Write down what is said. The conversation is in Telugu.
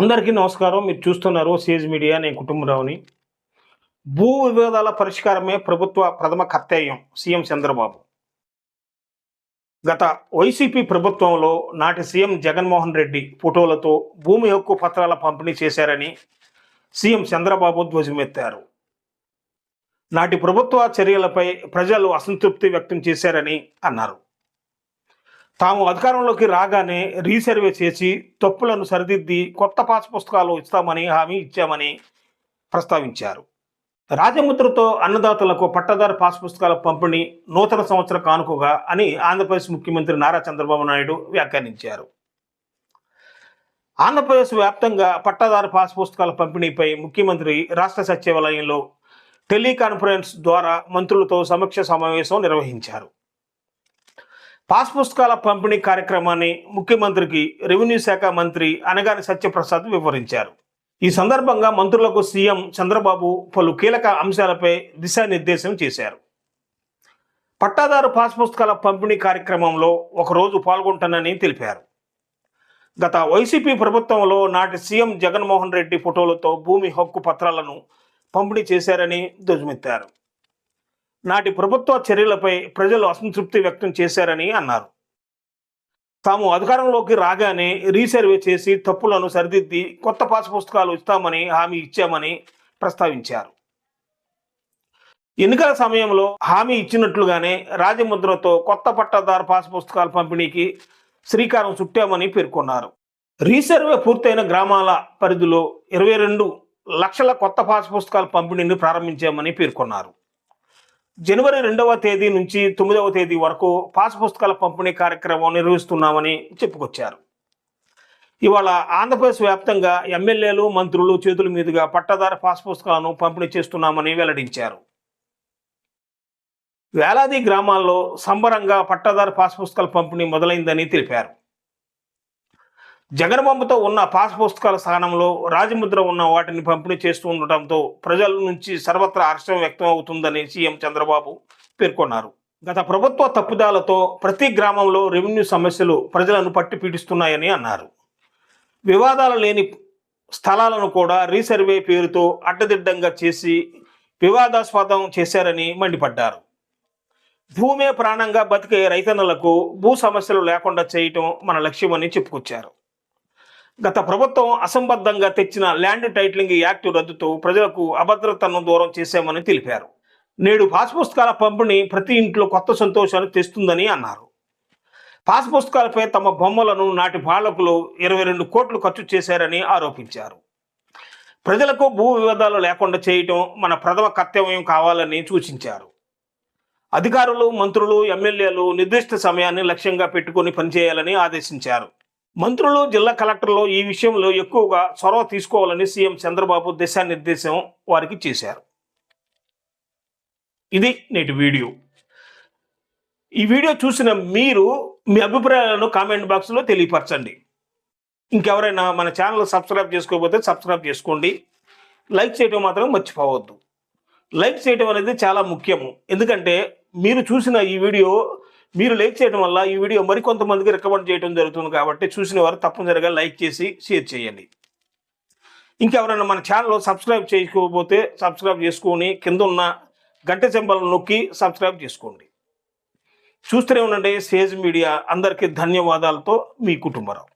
అందరికీ నమస్కారం. మీరు చూస్తున్నారు సేజ్ మీడియా. నేను కుటుంబరావుని. భూ వివాదాల పరిష్కారమే ప్రభుత్వ ప్రథమ కర్తవ్యం సీఎం చంద్రబాబు. గత వైసీపీ ప్రభుత్వంలో నాటి సీఎం జగన్మోహన్ రెడ్డి ఫోటోలతో భూమి హక్కు పత్రాల పంపిణీ చేశారని సీఎం చంద్రబాబు ధ్వజమెత్తారు. నాటి ప్రభుత్వ చర్యలపై ప్రజలు అసంతృప్తి వ్యక్తం చేశారని అన్నారు. తాము అధికారంలోకి రాగానే రీసర్వే చేసి తప్పులను సరిదిద్ది కొత్త పాస్ పుస్తకాలు ఇస్తామని హామీ ఇచ్చామని ప్రస్తావించారు. రాజముద్రతో అన్నదాతలకు పట్టదారు పాస్ పుస్తకాల పంపిణీ నూతన సంవత్సర కానుకగా అని ఆంధ్రప్రదేశ్ ముఖ్యమంత్రి నారా చంద్రబాబు నాయుడు వ్యాఖ్యానించారు. ఆంధ్రప్రదేశ్ వ్యాప్తంగా పట్టాదారు పాస్ పుస్తకాల పంపిణీపై ముఖ్యమంత్రి రాష్ట్ర సచివాలయంలో టెలికాన్ఫరెన్స్ ద్వారా మంత్రులతో సమీక్ష సమావేశం నిర్వహించారు. పాస్ పుస్తకాల పంపిణీ కార్యక్రమాన్ని ముఖ్యమంత్రికి రెవెన్యూ శాఖ మంత్రి అనగాని సత్యప్రసాద్ వివరించారు. ఈ సందర్భంగా మంత్రులకు సీఎం చంద్రబాబు పలు కీలక అంశాలపై దిశానిర్దేశం చేశారు. పట్టాదారు పాస్ పుస్తకాల పంపిణీ కార్యక్రమంలో ఒకరోజు పాల్గొంటానని తెలిపారు. గత వైసీపీ ప్రభుత్వంలో నాటి సీఎం జగన్మోహన్ రెడ్డి ఫోటోలతో భూమి హక్కు పత్రాలను పంపిణీ చేశారని ధ్వజమెత్తారు. నాటి ప్రభుత్వ చర్యలపై ప్రజలు అసంతృప్తి వ్యక్తం చేశారని అన్నారు. తాము అధికారంలోకి రాగానే రీసర్వే చేసి తప్పులను సరిదిద్ది కొత్త పాస్ పుస్తకాలు ఇస్తామని హామీ ఇచ్చామని ప్రస్తావించారు. ఎన్నికల సమయంలో హామీ ఇచ్చినట్లుగానే రాజముద్రతో కొత్త పట్టాదారు పాస్ పుస్తకాల పంపిణీకి శ్రీకారం చుట్టామని పేర్కొన్నారు. రీసర్వే పూర్తయిన గ్రామాల పరిధిలో ఇరవై రెండు లక్షల కొత్త పాస్ పుస్తకాల పంపిణీని ప్రారంభించామని పేర్కొన్నారు. జనవరి రెండవ తేదీ నుంచి తొమ్మిదవ తేదీ వరకు పాస్ పుస్తకాల పంపిణీ కార్యక్రమం నిర్వహిస్తున్నామని చెప్పుకొచ్చారు. ఇవాళ ఆంధ్రప్రదేశ్ వ్యాప్తంగా ఎమ్మెల్యేలు మంత్రులు చేతుల మీదుగా పట్టదారి పాస్ పుస్తకాలను పంపిణీ చేస్తున్నామని వెల్లడించారు. వేలాది గ్రామాల్లో సంబరంగా పట్టదారి పాస్ పుస్తకాల పంపిణీ మొదలైందని తెలిపారు. జగన్బొమ్మతో ఉన్న పాస్ పుస్తకాల స్థానంలో రాజముద్ర ఉన్న వాటిని పంపిణీ చేస్తూ ఉండటంతో ప్రజల నుంచి సర్వత్రా హర్షం వ్యక్తం అవుతుందని సీఎం చంద్రబాబు పేర్కొన్నారు. గత ప్రభుత్వ తప్పుదాలతో ప్రతి గ్రామంలో రెవెన్యూ సమస్యలు ప్రజలను పట్టి పీడిస్తున్నాయని అన్నారు. వివాదాలు లేని స్థలాలను కూడా రీసర్వే పేరుతో అడ్డదిడ్డంగా చేసి వివాదాస్పదం చేశారని మండిపడ్డారు. భూమే ప్రాణంగా బతికే రైతన్నలకు భూ సమస్యలు లేకుండా చేయటం మన లక్ష్యమని చెప్పుకొచ్చారు. గత ప్రభుత్వం అసంబద్ధంగా తెచ్చిన ల్యాండ్ టైటిలింగ్ యాక్ట్ రద్దుతో ప్రజలకు అభద్రతను దూరం చేశామని తెలిపారు. నేడు పాస్ పుస్తకాల పంపిణీ ప్రతి ఇంట్లో కొత్త సంతోషాన్ని తెస్తుందని అన్నారు. పాస్ పుస్తకాలపై తమ బొమ్మలను నాటి పాలకులు ఇరవై రెండు కోట్లు ఖర్చు చేశారని ఆరోపించారు. ప్రజలకు భూ వివాదాలు లేకుండా చేయటం మన ప్రథమ కర్తవ్యం కావాలని సూచించారు. అధికారులు మంత్రులు ఎమ్మెల్యేలు నిర్దిష్ట సమయాన్ని లక్ష్యంగా పెట్టుకుని పనిచేయాలని ఆదేశించారు. మంత్రులు జిల్లా కలెక్టర్లు ఈ విషయంలో ఎక్కువగా చొరవ తీసుకోవాలని సీఎం చంద్రబాబు దిశానిర్దేశం వారికి చేశారు. ఇది నేటి వీడియో. ఈ వీడియో చూసిన మీరు మీ అభిప్రాయాలను కామెంట్ బాక్స్లో తెలియపరచండి. ఇంకెవరైనా మన ఛానల్ సబ్స్క్రైబ్ చేసుకోకపోతే సబ్స్క్రైబ్ చేసుకోండి. లైక్ చేయడం మాత్రం మర్చిపోవద్దు. లైక్ చేయడం అనేది చాలా ముఖ్యము. ఎందుకంటే మీరు చూసిన ఈ వీడియో మీరు లైక్ చేయడం వల్ల ఈ వీడియో మరికొంతమందికి రికమెండ్ చేయడం జరుగుతుంది కాబట్టి చూసిన వారు తప్పనిసరిగా లైక్ చేసి షేర్ చేయండి. ఇంకెవరైనా మన ఛానల్ సబ్స్క్రైబ్ చేసుకోకపోతే సబ్స్క్రైబ్ చేసుకొని కింద ఉన్న గంట సింబల్ నొక్కి సబ్స్క్రైబ్ చేసుకోండి. చూస్తూనే ఉండండి. సేజ్ మీడియా అందరికీ ధన్యవాదాలతో మీ కుటుంబరావు.